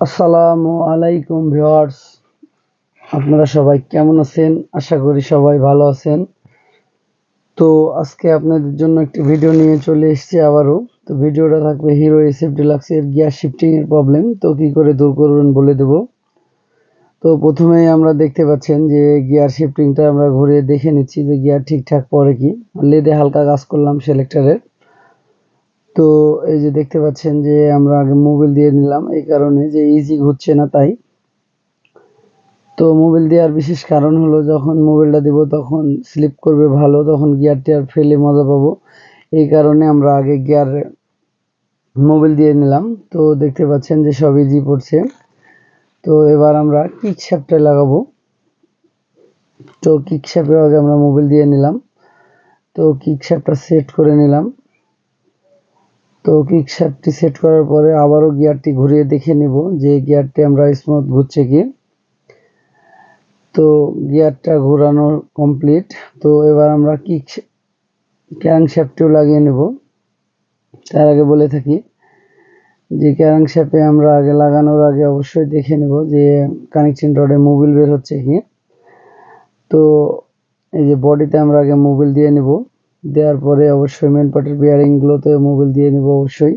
আসসালামু আলাইকুম ভিওয়ার্স আপনারা সবাই কেমন আছেন? আশা করি সবাই ভালো আছেন। তো আজকে আপনাদের জন্য একটি ভিডিও নিয়ে চলে এসেছি আবারও। তো ভিডিওটা থাকবে হিরো এসএফ ডিলাক্সের গিয়ার শিফটিং এর প্রবলেম তো কি করে দূর করবেন বলে দেব। তো প্রথমেই আমরা দেখতে পাচ্ছেন যে গিয়ার শিফটিংটা আমরা ঘুরে দেখে নিচ্ছি যে গিয়ার ঠিকঠাক পরে কি। লেদে হালকা কাজ করলাম সিলেক্টরের তো এই যে দেখতে পাচ্ছেন যে আমরা আগে মোবিল দিয়ে নিলাম, এই কারণে যে ইজি ঘুরছে না তাই। তো মোবিল দেওয়ার বিশেষ কারণ হলো যখন মোবিলটা দিব তখন স্লিপ করবে ভালো, তখন গিয়ার টিয়ার ফেলে মজা পাবো। এই কারণে আমরা আগে গিয়ার মোবিল দিয়ে নিলাম। তো দেখতে পাচ্ছেন যে সব ইজি পড়ছে। তো এবার আমরা কিক শ্যাপটা লাগাবো। তো কিক শ্যাপে আগে আমরা মোবিল দিয়ে নিলাম। তো কিক শ্যাপটা সেট করে নিলাম। তো কিক শ্যাপটি সেট করার পরে আবারও গিয়ারটি ঘুরিয়ে দেখে নেব যে গিয়ারটি আমরা স্মুথ ঘুরছে কি। তো গিয়ারটা ঘোরানো কমপ্লিট তো এবার আমরা কিক ক্যারাং শ্যাপটিও লাগিয়ে নেব। তার আগে বলে থাকি যে ক্যারাং শ্যাপে আমরা আগে লাগানোর আগে অবশ্যই দেখে নেব যে কানেকশন রডে মোবিল বের হচ্ছে কি। তো এই যে বডিতে আমরা আগে মোবিল দিয়ে নেব। দেওয়ার পরে অবশ্যই মেন পার্টের বিয়ারিংগুলোতে মোবিল দিয়ে নেব অবশ্যই।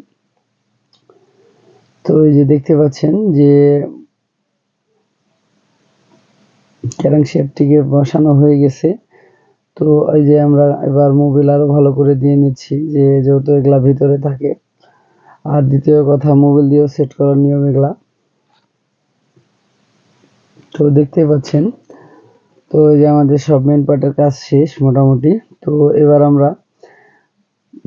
তো এই যে দেখতে পাচ্ছেন যে ক্যারাং শেপটিকে বসানো হয়ে গেছে। তো এই যে আমরা এবার মোবিল আরও ভালো করে দিয়ে নিচ্ছি, যে যেহেতু এগুলা ভিতরে থাকে। আর দ্বিতীয় কথা মোবিল দিয়েও সেট করার নিয়ম এগুলা। তো দেখতে পাচ্ছেন তো এই যে আমাদের সব মেন পার্টের কাজ শেষ মোটামুটি, তো এবার আমরা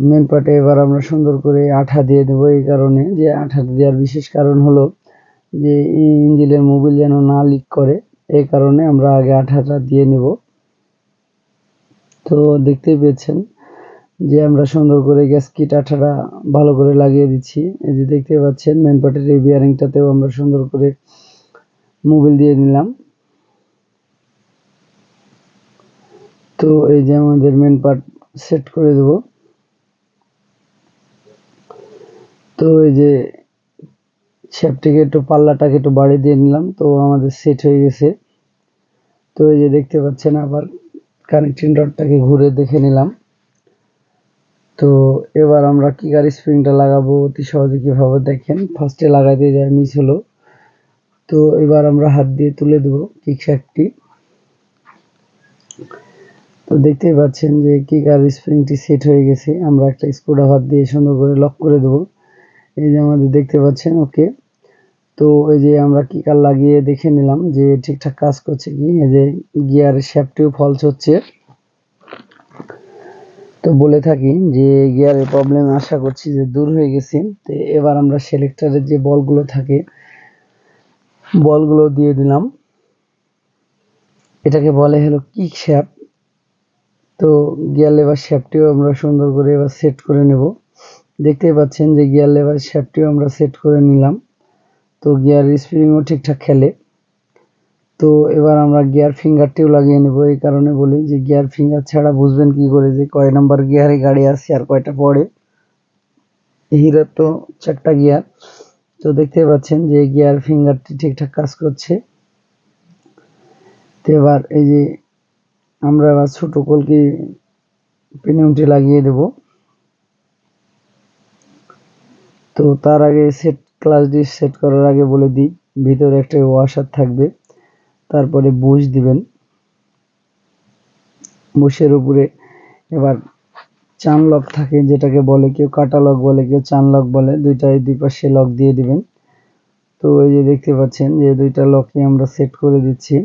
মেন পার্টে এবার আমরা সুন্দর করে আঠা দিয়ে দেব এই কারণে, যে আঠা দেওয়ার বিশেষ কারণ হলো যে ইঞ্জিনের মোবিল যেন না লিক করে, এই কারণে আমরা আগে আঠাটা দিয়ে নেব। তো দেখতেই পেয়েছেন যে আমরা সুন্দর করে গ্যাসকিট আঠাটা ভালো করে লাগিয়ে দিচ্ছি। এই যে দেখতে পাচ্ছেন মেন পার্টের এই বিয়ারিংটাতেও আমরা সুন্দর করে মোবিল দিয়ে নিলাম। তো এই যে আমাদের মেন পার্ট সেট করে দেব। তো এই যে শেপটিকে একটু পাল্লাটাকে একটু বাড়িয়ে দিয়ে নিলাম, তো আমাদের সেট হয়ে গেছে। তো এই যে দেখতে পাচ্ছেন আবার কানেক্টিং রডটাকে ঘুরে দেখে নিলাম। তো এবার আমরা কিকার স্প্রিংটা লাগাবো, অতি সহজে কীভাবে দেখেন। ফার্স্টে লাগাইতে যায় মিস হলো। তো এবার আমরা হাত দিয়ে তুলে দেবো কিক শ্যাকটি তো দেখতেই পাচ্ছেন যে কিকার স্প্রিংটি সেট হয়ে গেছে। আমরা একটা স্ক্রুড্রাইভার দিয়ে সুন্দর করে লক করে দেবো। এই যে আমাদের দেখতে পাচ্ছেন ওকে তো এই যে আমরা কিকার লাগিয়ে দেখে নিলাম যে ঠিকঠাক কাজ করছে কি? এই যে গিয়ারের শ্যাপটিও ফলস হচ্ছে। তো বলে থাকি যে গিয়ারের প্রবলেম আশা করছি যে দূর হয়ে গেছে। তো এবার আমরা সেলেক্টরের যে বলগুলো থাকে, বলগুলো দিয়ে দিলাম। এটাকে বলে হলো কিক শ্যাপ তো গিয়ার লেবার শ্যাপটিও আমরা সুন্দর করে এবার সেট করে নেব। দেখতেই পাচ্ছেন যে গিয়ার লেবার শ্যাপটিও আমরা সেট করে নিলাম। তো গিয়ার স্প্রিংও ঠিকঠাক খেলে। তো এবার আমরা গিয়ার ফিঙ্গারটিও লাগিয়ে নেব। এই কারণে বলি যে গিয়ার ফিঙ্গার ছাড়া বুঝবেন কি করে যে কয় নাম্বার গিয়ারে গাড়ি আছে আর কয়টা পড়ে। হিরোর তো চারটা গিয়ার। তো দেখতে পাচ্ছেন যে গিয়ার ফিঙ্গারটি ঠিকঠাক কাজ করছে। তো এবার এই যে আমরা ছোট কলকি প্রিমিয়ামটি লাগিয়ে দেব। তো তার আগে সেট ক্লাস ডিস সেট করার আগে বলে দিই, ভিতরে একটা ওয়াশার থাকবে, তারপরে বুশ দিবেন। বুশের উপরে এবার চান লক থাকে, যেটাকে বলে কেউ কাটা লক বলে, কেউ চান লক বলে, দুইটাই দুই পাশে লক দিয়ে দিবেন। তো এই যে দেখতে পাচ্ছেন যে দুইটা লকই আমরা সেট করে দিচ্ছি।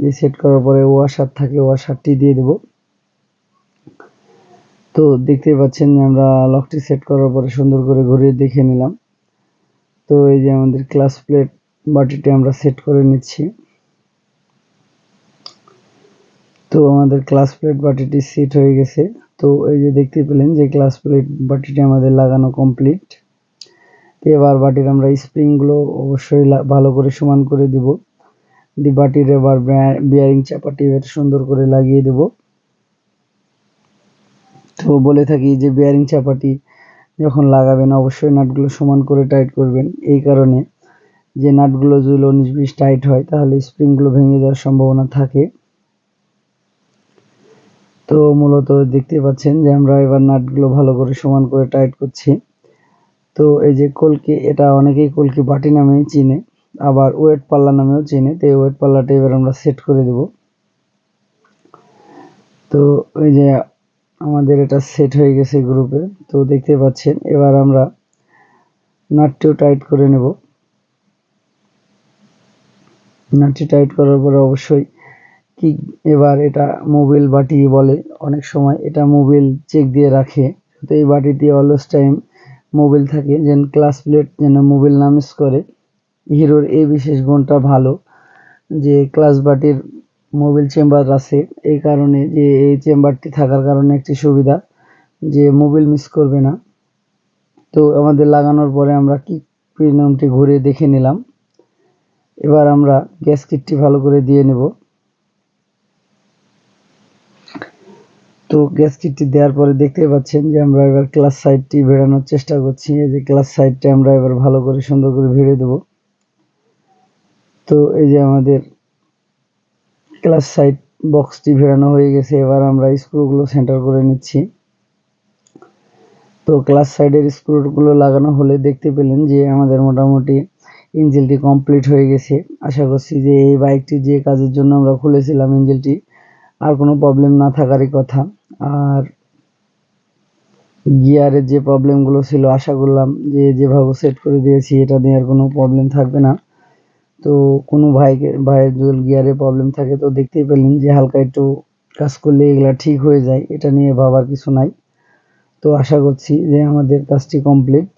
যে সেট করার পরে ওয়াশার থাকে ওয়াশারটি দিয়ে দেব। তো দেখতে পাচ্ছেন যে আমরা লকটি সেট করার পরে সুন্দর করে ঘুরিয়ে দেখে নিলাম। তো এই যে আমাদের ক্লাস প্লেট বাটিটি আমরা সেট করে নিচ্ছি। তো আমাদের ক্লাস প্লেট বাটিটি সেট হয়ে গেছে। তো এই যে দেখতে পেলেন যে ক্লাস প্লেট বাটিটি আমাদের লাগানো কমপ্লিট এবার বাটির আমরা স্প্রিংগুলো অবশ্যই ভালো করে সমান করে দিব। দি বাটির এবার বিয়ারিং চাপাটি সুন্দর করে লাগিয়ে দেব। তো বলে থাকি যে বিয়ারিং চাপাটি যখন লাগাবেন, অবশ্যই নাটগুলো সমান করে টাইট করবেন। এই কারণে যে, নাটগুলো যদি উনিশ বিশ টাইট হয়, তাহলে স্প্রিংগুলো ভেঙে যাওয়ার সম্ভাবনা থাকে। তো মূলত দেখতে পাচ্ছেন যে, আমরা এবার নাটগুলো ভালো করে সমান করে টাইট করছি। তো এই যে, কলকি, এটা অনেকেই কলকি বাটি নামেই চিনে। আবার ওয়েট পাল্লা নামেও চিনে, তো এই ওয়েট পাল্লাটা এবার আমরা সেট করে দেব। তো ওই যে আমাদের এটা সেট হয়ে গেছে গ্রুপে, তো দেখতে পাচ্ছেন, এবার আমরা নাটটিও টাইট করে নেব। নাটটি টাইট করার পরে অবশ্যই কি এবার এটা মোবিল বাটি বলে অনেক সময়, এটা মোবিল চেক দিয়ে রাখে। তো এই বাটিটি অলওয়েজ টাইম মোবিল থাকে, যেন ক্লাস প্লেট যেন মোবিল না মিস করে। হিরোর এই বিশেষ গুণটা ভালো, যে ক্লাস বাটির মোবিল চেম্বার আছে, এই কারণে যে এই চেম্বারটি থাকার কারণে একটি সুবিধা, যে মোবিল মিস করবে না। তো আমাদের লাগানোর পরে আমরা কি প্রিমিয়ামটি ঘুরে দেখে নিলাম। এবার আমরা গ্যাস কিটটি ভালো করে দিয়ে নেব। তো গ্যাস কিটটি দেওয়ার পরে দেখতে পাচ্ছেন যে আমরা এবার ক্লাস সাইডটি ভেড়ানোর চেষ্টা করছি। এই যে ক্লাস সাইডটা আমরা এবার ভালো করে সুন্দর করে ভেড়ে দেব। তো এই যে আমাদের ক্লাস সাইড বক্সটি ভেড়ানো হয়ে গেছে, এবার আমরা স্ক্রুগুলো সেন্টার করে নিচ্ছি। তো ক্লাস সাইডের স্ক্রুগুলো লাগানো হলে দেখতে পেলেন যে আমাদের মোটামুটি ইঞ্জিলটি কমপ্লিট হয়ে গেছে। আশা করছি যে এই বাইকটি যে কাজের জন্য আমরা খুলেছিলাম ইঞ্জিলটি আর কোনো প্রবলেম না থাকারই কথা। আর গিয়ারের যে প্রবলেমগুলো ছিল, আশা করলাম যে যেভাবে সেট করে দিয়েছি, এটা নিয়ে আর কোনো প্রবলেম থাকবে না। তো কোনো ভাইকে, ভাইয়ের যদি গিয়ারে প্রবলেম থাকে তো দেখতেই পেলেন যে হালকা একটু কাজ করলে এগুলো ঠিক হয়ে যায়। এটা নিয়ে ভাবার কিছু নাই। তো আশা করছি যে আমাদের কাজটি কমপ্লিট